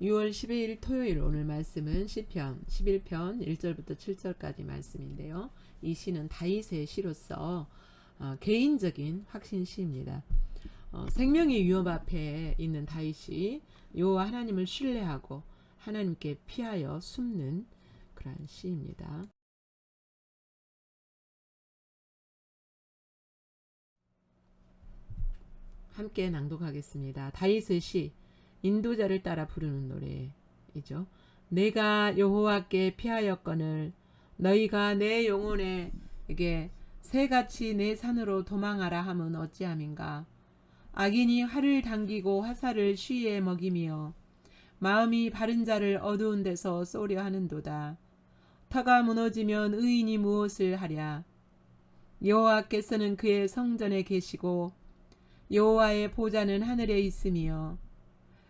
6월 12일 토요일 오늘 말씀은 시편 11편 1절부터 7절까지 말씀인데요. 이 시는 다윗의 시로서 어, 개인적인 확신 시입니다. 어, 생명의 위협 앞에 있는 다윗이 여호와 하나님을 신뢰하고 하나님께 피하여 숨는 그러한 시입니다. 함께 낭독하겠습니다. 다윗의 시 인도자를 따라 부르는 노래이죠. 내가 여호와께 피하였거늘 너희가 내 영혼에게 새같이 내 산으로 도망하라 함은 어찌함인가? 악인이 활을 당기고 화살을 쉬에 먹이며 마음이 바른 자를 어두운 데서 쏘려 하는도다. 터가 무너지면 의인이 무엇을 하랴? 여호와께서는 그의 성전에 계시고 여호와의 보좌는 하늘에 있으며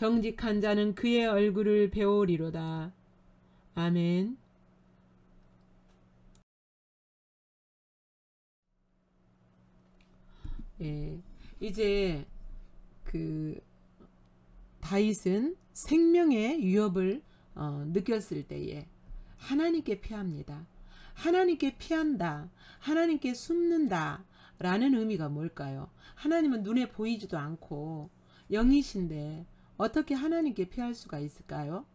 정직한 자는 그의 얼굴을 배우리로다. 아멘. 예, 이제 그 다윗은 생명의 위협을 어, 느꼈을 때에 하나님께 피합니다. 하나님께 피한다. 하나님께 숨는다. 라는 의미가 뭘까요? 하나님은 눈에 보이지도 않고 영이신데 어떻게 하나님께 피할 수가 있을까요?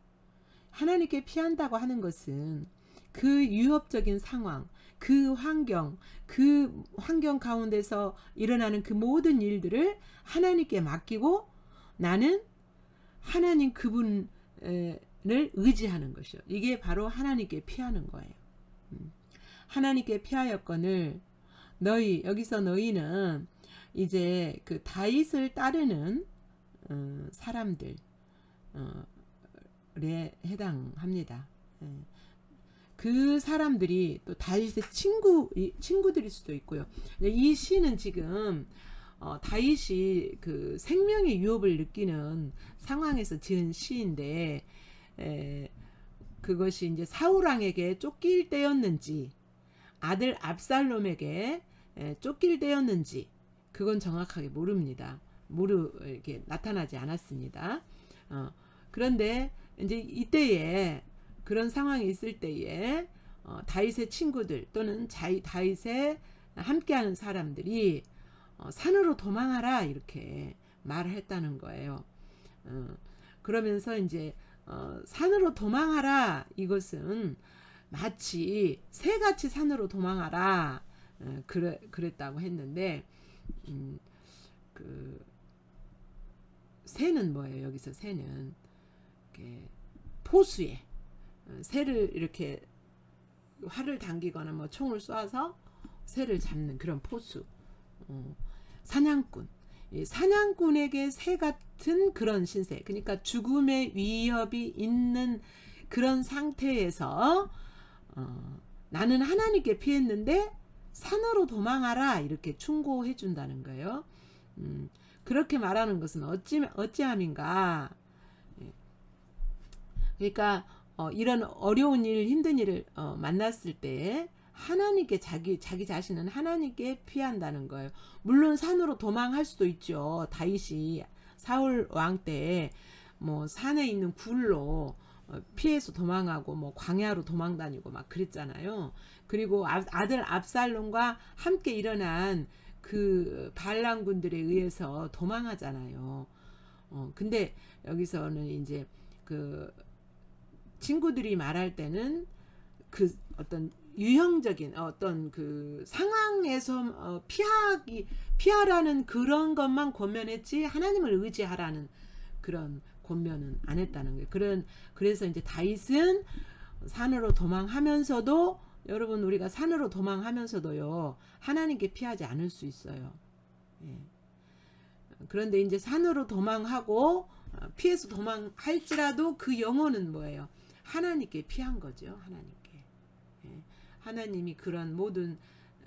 하나님께 피한다고 하는 것은 그 위협적인 상황, 그 환경, 그 환경 가운데서 일어나는 그 모든 일들을 하나님께 맡기고 나는 하나님 그분을 의지하는 것이요. 이게 바로 하나님께 피하는 거예요. 음. 하나님께 피하였건을 너희 여기서 너희는 이제 그 다윗을 따르는 어, 사람들에 해당합니다. 예. 그 사람들이 또 다윗의 친구 친구들일 수도 있고요. 이 시는 지금 어, 다윗이 그 생명의 유업을 느끼는 상황에서 지은 시인데 에, 그것이 이제 사울 왕에게 쫓길 때였는지 아들 압살롬에게 에, 쫓길 때였는지 그건 정확하게 모릅니다. 모르 이렇게 나타나지 않았습니다. 어, 그런데 이제 이때에 그런 상황이 있을 때에 어, 다윗의 친구들 또는 자이, 다윗의 함께하는 사람들이 어, 산으로 도망하라 이렇게 말을 했다는 거예요. 어, 그러면서 이제 어, 산으로 도망하라 이것은 마치 새같이 산으로 도망하라 어, 그래, 그랬다고 했는데 음, 그 새는 뭐예요? 여기서 새는 이렇게 포수에 어, 새를 이렇게 활을 당기거나 뭐 총을 쏴서 새를 잡는 그런 포수 어, 사냥꾼 사냥꾼에게 새 같은 그런 신세 그러니까 죽음의 위협이 있는 그런 상태에서 어, 나는 하나님께 피했는데 산으로 도망하라 이렇게 충고해 준다는 거예요. 음, 그렇게 말하는 것은 어찌 어찌함인가? 예. 그러니까 어, 이런 어려운 일, 힘든 일을 어, 만났을 때 하나님께 자기 자기 자신은 하나님께 피한다는 거예요. 물론 산으로 도망할 수도 있죠. 다윗이 사울 왕 때 뭐 산에 있는 굴로 어, 피해서 도망하고 뭐 광야로 도망 다니고 막 그랬잖아요. 그리고 아들 압살롬과 함께 일어난 그 반란군들에 의해서 도망하잖아요. 어, 근데 여기서는 이제 그 친구들이 말할 때는 그 어떤 유형적인 어떤 그 상황에서 어, 피하기 피하라는 그런 것만 권면했지 하나님을 의지하라는 그런 권면은 안 했다는 거예요. 그런 그래서 이제 다윗은 산으로 도망하면서도 여러분 우리가 산으로 도망하면서도요 하나님께 피하지 않을 수 있어요. 예. 그런데 이제 산으로 도망하고 어, 피해서 도망할지라도 그 영혼은 뭐예요? 하나님께 피한 거죠. 하나님께. 예. 하나님이 그런 모든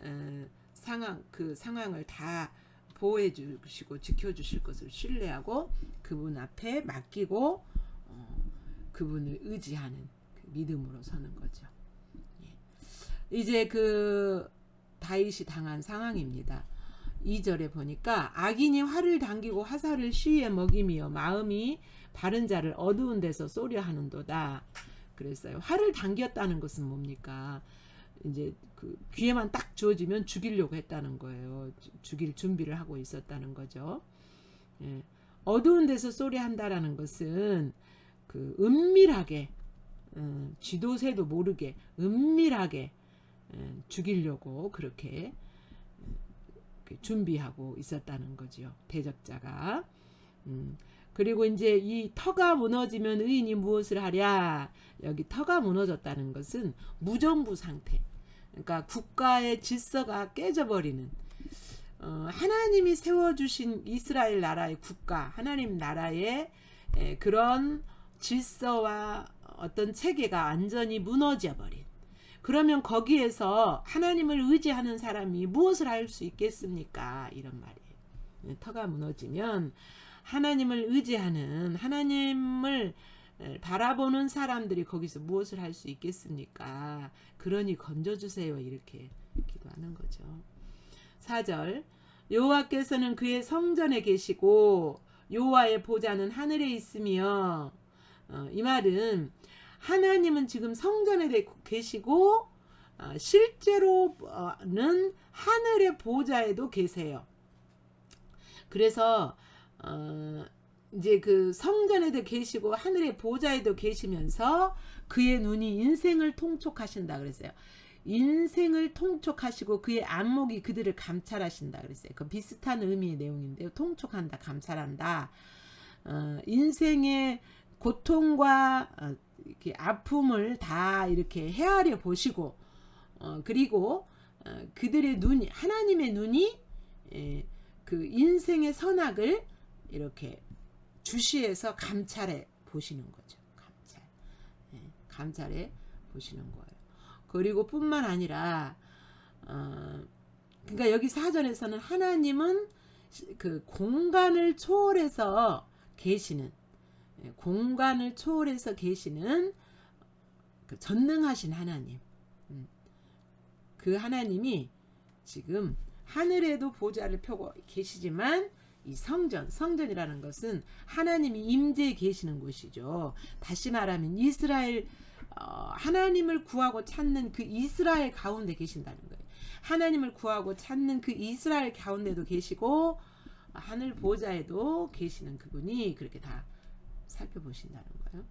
어, 상황 그 상황을 다 보호해 주시고 지켜 주실 것을 신뢰하고 그분 앞에 맡기고 어, 그분을 의지하는 그 믿음으로 서는 거죠. 예. 이제 그 다윗이 당한 상황입니다. 2절에 보니까 악인이 활을 당기고 화살을 시위에 먹이며 마음이 바른 자를 어두운 데서 쏘려 하는도다. 그랬어요. 활을 당겼다는 것은 뭡니까? 이제 그 귀에만 딱 주어지면 죽이려고 했다는 거예요. 주- 죽일 준비를 하고 있었다는 거죠. 예. 어두운 데서 쏘려 한다라는 것은 그 은밀하게 음, 쥐도새도 모르게 은밀하게 음, 죽이려고 그렇게 음, 그 준비하고 있었다는 거지요. 대적자가. 음, 그리고 이제 이 터가 무너지면 의인이 무엇을 하랴? 여기 터가 무너졌다는 것은 무정부 상태. 그러니까 국가의 질서가 깨져버리는 어, 하나님이 세워주신 이스라엘 나라의 국가, 하나님 나라의 에, 그런 질서와 어떤 체계가 완전히 무너져 버린. 그러면 거기에서 하나님을 의지하는 사람이 무엇을 할 수 있겠습니까? 이런 말이에요. 네, 터가 무너지면 하나님을 의지하는 하나님을 에, 바라보는 사람들이 거기서 무엇을 할 수 있겠습니까? 그러니 건져주세요. 이렇게 기도하는 거죠. 4절 여호와께서는 그의 성전에 계시고 여호와의 보좌는 하늘에 있으며 어, 이 말은 하나님은 지금 성전에 대- 계시고 어, 실제로는 하늘의 보좌에도 계세요. 그래서 어, 이제 그 성전에도 계시고 하늘의 보좌에도 계시면서 그의 눈이 인생을 통촉하신다 그랬어요. 인생을 통촉하시고 그의 안목이 그들을 감찰하신다 그랬어요. 그 비슷한 의미의 내용인데요. 통촉한다, 감찰한다. 어, 인생의 고통과 어, 이렇게 아픔을 다 이렇게 헤아려 보시고 어, 그리고 어, 그들의 눈이 하나님의 눈이 예, 그 인생의 선악을 이렇게 주시해서 감찰해 보시는 거죠. 감찰. 예, 감찰해 보시는 거예요. 그리고 뿐만 아니라 어, 그러니까 여기 사전에서는 하나님은 시- 그 공간을 초월해서 계시는 예, 공간을 초월해서 계시는 그 전능하신 하나님. 음, 그 하나님이 지금 하늘에도 보좌를 펴고 계시지만 이 성전, 성전이라는 것은 하나님이 임재해 계시는 곳이죠. 다시 말하면 이스라엘 어, 하나님을 구하고 찾는 그 이스라엘 가운데 계신다는 거예요. 하나님을 구하고 찾는 그 이스라엘 가운데도 계시고 하늘 보좌에도 계시는 그분이 그렇게 다 살펴보신다는 거예요.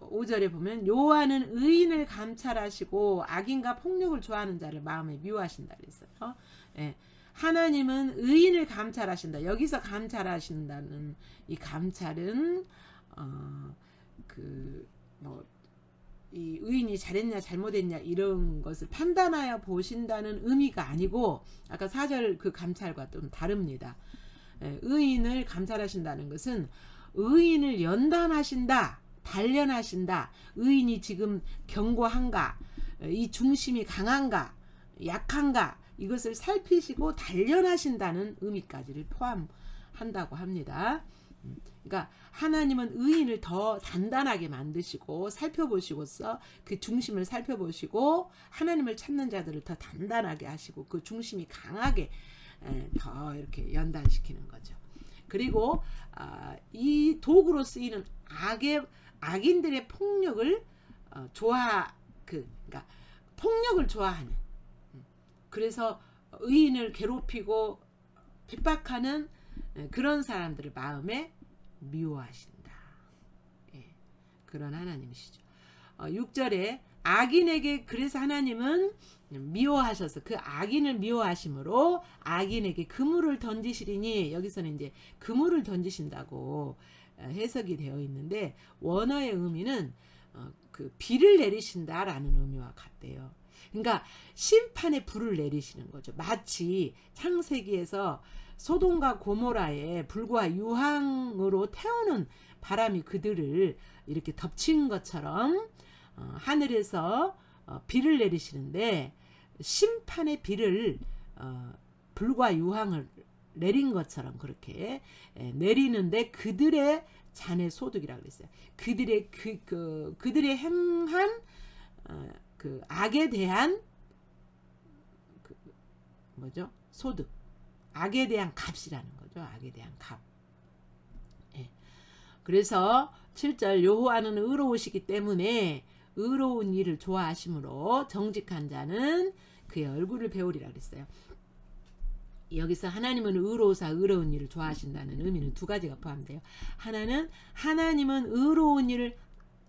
5절에 보면 여호와는 의인을 감찰하시고 악인과 폭력을 좋아하는 자를 마음에 미워하신다 그랬어요. 예. 하나님은 의인을 감찰하신다. 여기서 감찰하신다는 이 감찰은 어, 그뭐 이 의인이 잘했냐 잘못했냐 이런 것을 판단하여 보신다는 의미가 아니고 아까 사절 그 감찰과 좀 다릅니다. 예, 의인을 감찰하신다는 것은 의인을 연단하신다, 단련하신다. 의인이 지금 견고한가, 이 중심이 강한가, 약한가 이것을 살피시고 단련하신다는 의미까지를 포함한다고 합니다. 음, 그러니까 하나님은 의인을 더 단단하게 만드시고 살펴보시고서 그 중심을 살펴보시고 하나님을 찾는 자들을 더 단단하게 하시고 그 중심이 강하게 에, 더 이렇게 연단시키는 거죠. 그리고 아, 이 도구로 쓰이는 악의 악인들의 폭력을 어, 좋아 그 그러니까 폭력을 좋아하는 음, 그래서 의인을 괴롭히고 핍박하는 에, 그런 사람들을 마음에 미워하신다. 예, 그런 하나님이시죠. 어, 6절에 악인에게 그래서 하나님은 미워하셔서 그 악인을 미워하심으로 악인에게 그물을 던지시리니 여기서는 이제 그물을 던지신다고 어, 해석이 되어 있는데 원어의 의미는 어, 그 비를 내리신다라는 의미와 같대요. 그러니까 심판의 불을 내리시는 거죠. 마치 창세기에서 소돔과 고모라의 불과 유황으로 태우는 바람이 그들을 이렇게 덮친 것처럼 어, 하늘에서 어, 비를 내리시는데 심판의 비를 어, 불과 유황을 내린 것처럼 그렇게 예, 내리는데 그들의 잔의 소득이라 그랬어요. 그들의 그, 그 그들의 행한 어, 그 악에 대한 그 뭐죠? 소득. 악에 대한 값이라는 거죠. 악에 대한 값. 예. 그래서 7절 여호와는 의로우시기 때문에 의로운 일을 좋아하심으로 정직한 자는 그의 얼굴을 배우리라 그랬어요. 여기서 하나님은 의로우사 의로운 일을 좋아하신다는 의미는 두 가지가 포함돼요. 하나는 하나님은 의로운 일을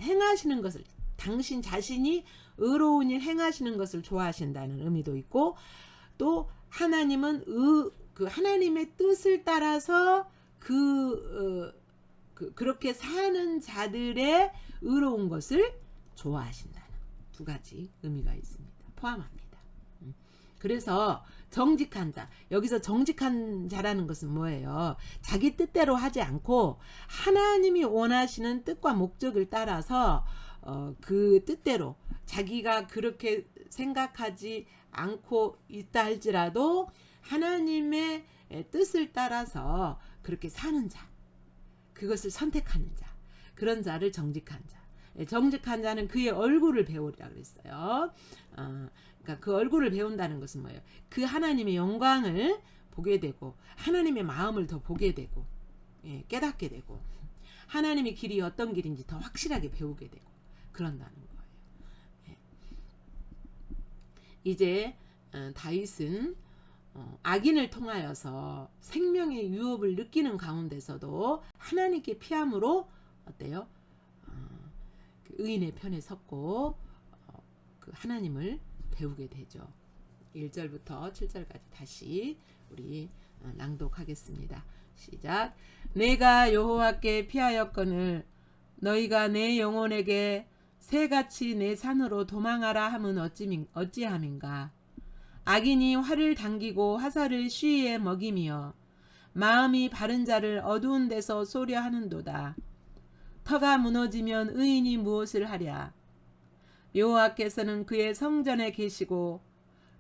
행하시는 것을 당신 자신이 의로운 일 행하시는 것을 좋아하신다는 의미도 있고 또 하나님은 의, 그 하나님의 뜻을 따라서 그, 어, 그 그렇게 사는 자들의 의로운 것을 좋아하신다는 두 가지 의미가 있습니다. 포함합니다. 음. 그래서 정직한 자 여기서 정직한 자라는 것은 뭐예요? 자기 뜻대로 하지 않고 하나님이 원하시는 뜻과 목적을 따라서 어, 그 뜻대로 자기가 그렇게 생각하지 않고 있다 할지라도 하나님의 뜻을 따라서 그렇게 사는 자 그것을 선택하는 자 그런 자를 정직한 자 예, 정직한 자는 그의 얼굴을 배우리라 그랬어요. 어, 그러니까 그 얼굴을 배운다는 것은 뭐예요? 그 하나님의 영광을 보게 되고 하나님의 마음을 더 보게 되고 예, 깨닫게 되고 하나님의 길이 어떤 길인지 더 확실하게 배우게 되고 그런다는 거예요. 예. 이제 어, 다윗은 어, 악인을 통하여서 생명의 유업을 느끼는 가운데서도 하나님께 피함으로 어때요? 의인의 편에 섰고 어, 그 하나님을 배우게 되죠. 1절부터 7절까지 다시 우리 어, 낭독하겠습니다. 시작. 내가 여호와께 피하였거늘 너희가 내 영혼에게 새같이 내 산으로 도망하라 함은 어찌함인가 악인이 활을 당기고 화살을 쉬에 먹이며 마음이 바른 자를 어두운 데서 쏘려 하는도다. 터가 무너지면 의인이 무엇을 하랴? 여호와께서는 그의 성전에 계시고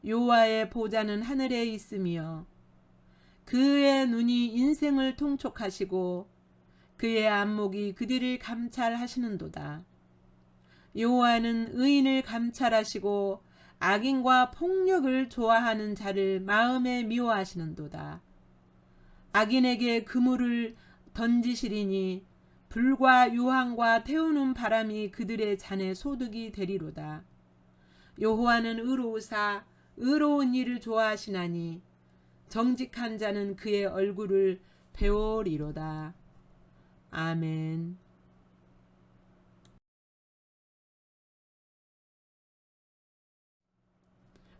여호와의 보좌는 하늘에 있으며 그의 눈이 인생을 통촉하시고 그의 안목이 그들을 감찰하시는도다. 여호와는 의인을 감찰하시고 악인과 폭력을 좋아하는 자를 마음에 미워하시는도다. 악인에게 그물을 던지시리니 불과 유황과 태우는 바람이 그들의 잔에 소득이 되리로다. 여호와는 의로우사 의로운 일을 좋아하시나니 정직한 자는 그의 얼굴을 배우리로다. 아멘.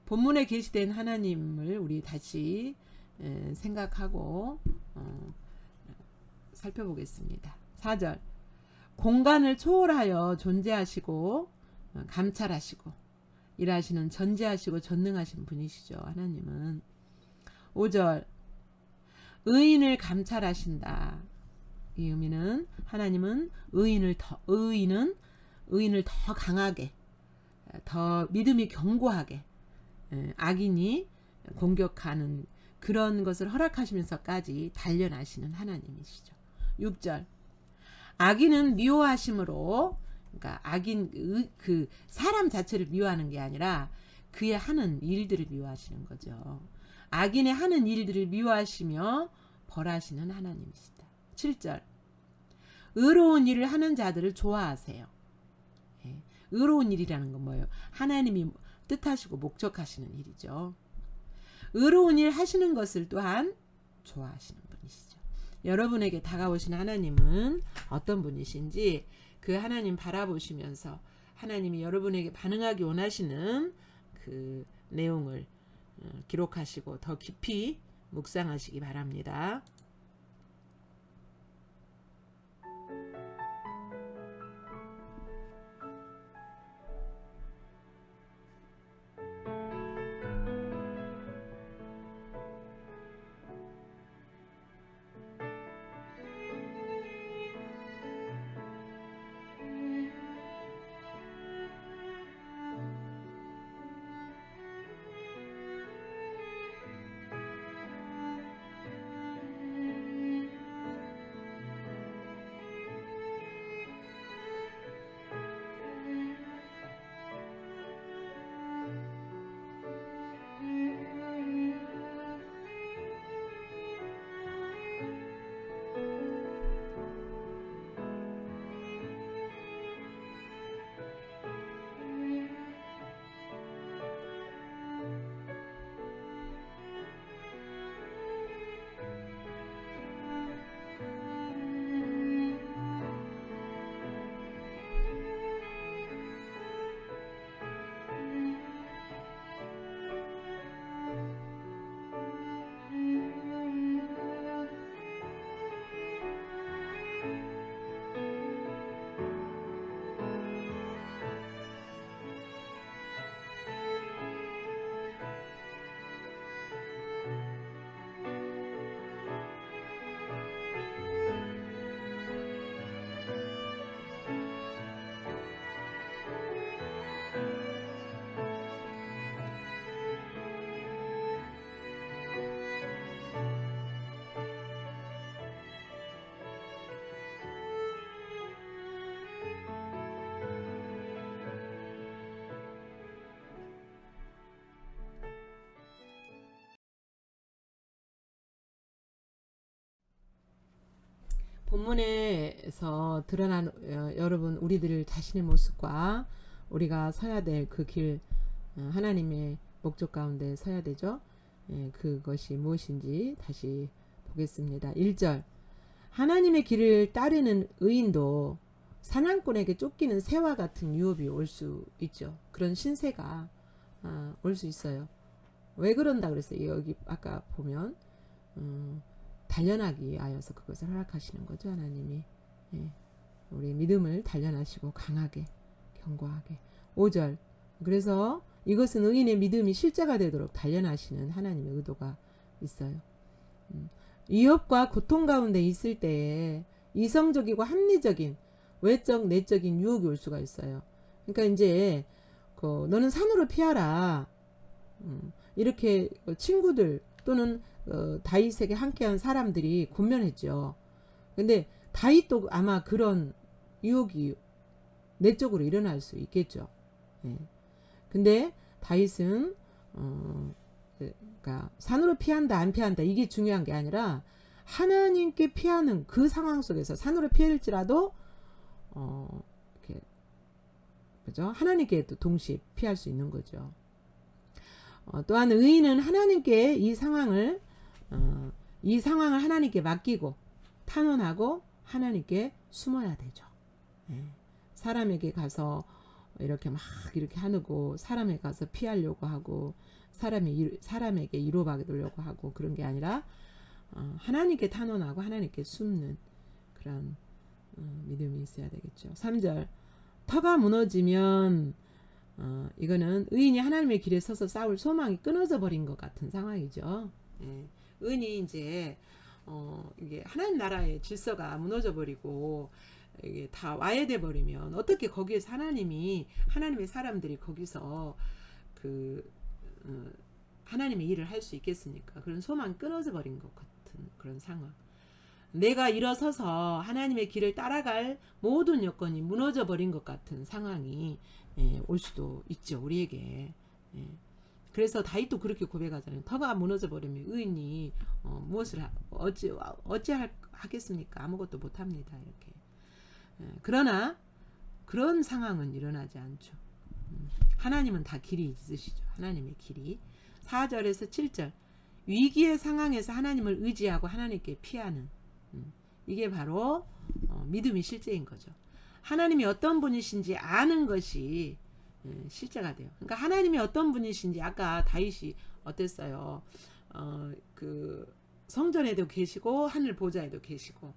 본문에 게시된 하나님을 우리 다시 생각하고 어, 살펴보겠습니다. 4절 공간을 초월하여 존재하시고 어, 감찰하시고 일하시는 전제하시고 전능하신 분이시죠. 하나님은 5절 의인을 감찰하신다. 이 의미는 하나님은 의인을 더 의인은 의인을 더 강하게 더 믿음이 견고하게 악인이 공격하는 그런 것을 허락하시면서까지 단련하시는 하나님이시죠. 6절 악인은 미워하심으로 그러니까 악인 그 사람 자체를 미워하는 게 아니라 그의 하는 일들을 미워하시는 거죠. 악인의 하는 일들을 미워하시며 벌하시는 하나님이시다. 7절 의로운 일을 하는 자들을 좋아하세요. 예. 의로운 일이라는 건 뭐예요? 하나님이 뜻하시고 목적하시는 일이죠. 의로운 일 하시는 것을 또한 좋아하시는. 여러분에게 다가오신 하나님은 어떤 분이신지 그 하나님 바라보시면서 하나님이 여러분에게 반응하기 원하시는 그 내용을 어, 기록하시고 더 깊이 묵상하시기 바랍니다. 본문에서 드러난 어, 여러분 우리들 자신의 모습과 우리가 서야 될 그 길 하나님의 목적 가운데 서야 되죠. 예, 그것이 무엇인지 다시 보겠습니다. 1절 하나님의 길을 따르는 의인도 사냥꾼에게 쫓기는 새와 같은 유업이 올 수 있죠. 그런 신세가 아, 올수 있어요. 왜 그런다 그랬어요? 여기 아까 보면 음, 단련하기 위하여서 그것을 허락하시는 거죠 하나님이. 예, 우리 믿음을 단련하시고 강하게 견고하게. 5절. 그래서 이것은 의인의 믿음이 실제가 되도록 단련하시는 하나님의 의도가 있어요. 음, 위협과 고통 가운데 있을 때에 이성적이고 합리적인 외적 내적인 유혹이 올 수가 있어요. 그러니까 이제 그 너는 산으로 피하라. 음, 이렇게 친구들 또는 어, 다윗에게 함께한 사람들이 권면했죠. 근데 다윗도 아마 그런 유혹이 내적으로 일어날 수 있겠죠. 예. 근데 다윗은 어, 그러니까 산으로 피한다 안 피한다 이게 중요한 게 아니라 하나님께 피하는 그 상황 속에서 산으로 피할지라도 어, 이렇게 그죠? 하나님께 또 동시에 피할 수 있는 거죠. 어, 또한 의인은 하나님께 이 상황을 어, 이 상황을 하나님께 맡기고 탄원하고 하나님께 숨어야 되죠. 예. 사람에게 가서 이렇게 막 이렇게 하고 사람에 가서 피하려고 하고 사람이 사람에게 이로받으려고 하고 그런 게 아니라 어, 하나님께 탄원하고 하나님께 숨는 그런 어, 믿음이 있어야 되겠죠. 3절 터가 무너지면 어, 이거는 의인이 하나님의 길에 서서 싸울 소망이 끊어져 버린 것 같은 상황이죠. 예. 의인이 이제 어, 이게 하나님 나라의 질서가 무너져 버리고 이게 다 와해돼 버리면 어떻게 거기에서 하나님이 하나님의 사람들이 거기서 그 어, 하나님의 일을 할 수 있겠습니까? 그런 소망 끊어져 버린 것 같은 그런 상황. 내가 일어서서 하나님의 길을 따라갈 모든 여건이 무너져 버린 것 같은 상황이 예, 올 수도 있죠 우리에게. 예. 그래서 다윗도 그렇게 고백하잖아요. 터가 무너져 버리면 의인이 어, 무엇을 하, 어찌 어찌 할, 하겠습니까? 아무것도 못 합니다. 이렇게. 예, 그러나 그런 상황은 일어나지 않죠. 음, 하나님은 다 길이 있으시죠. 하나님의 길이. 4절에서 7절. 위기의 상황에서 하나님을 의지하고 하나님께 피하는 음, 이게 바로 어, 믿음이 실제인 거죠. 하나님이 어떤 분이신지 아는 것이 예, 실제가 돼요. 그러니까 하나님이 어떤 분이신지 아까 다윗이 어땠어요? 어, 그 성전에도 계시고 하늘 보좌에도 계시고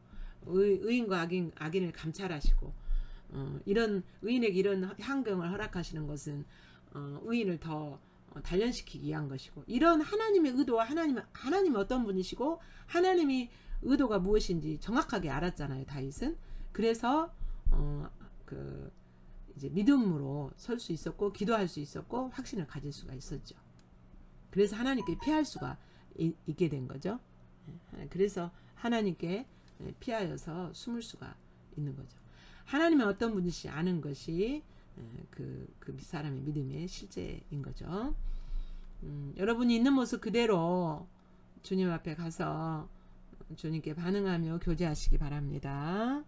의, 인과 악인, 악인을 감찰하시고 어, 이런 의인에게 이런 환경을 허락하시는 것은 어, 의인을 더 어, 단련시키기 위한 것이고 이런 하나님의 의도와 하나님 하나님이 어떤 분이시고 하나님이 의도가 무엇인지 정확하게 알았잖아요 다윗은 그래서 어 그 이제 믿음으로 설 수 있었고 기도할 수 있었고 확신을 가질 수가 있었죠. 그래서 하나님께 피할 수가 이, 있게 된 거죠. 예, 그래서 하나님께 예, 피하여서 숨을 수가 있는 거죠. 하나님은 어떤 분이시 아는 것이 예, 그, 그 사람의 믿음의 실제인 거죠. 음, 여러분이 있는 모습 그대로 주님 앞에 가서 주님께 반응하며 교제하시기 바랍니다.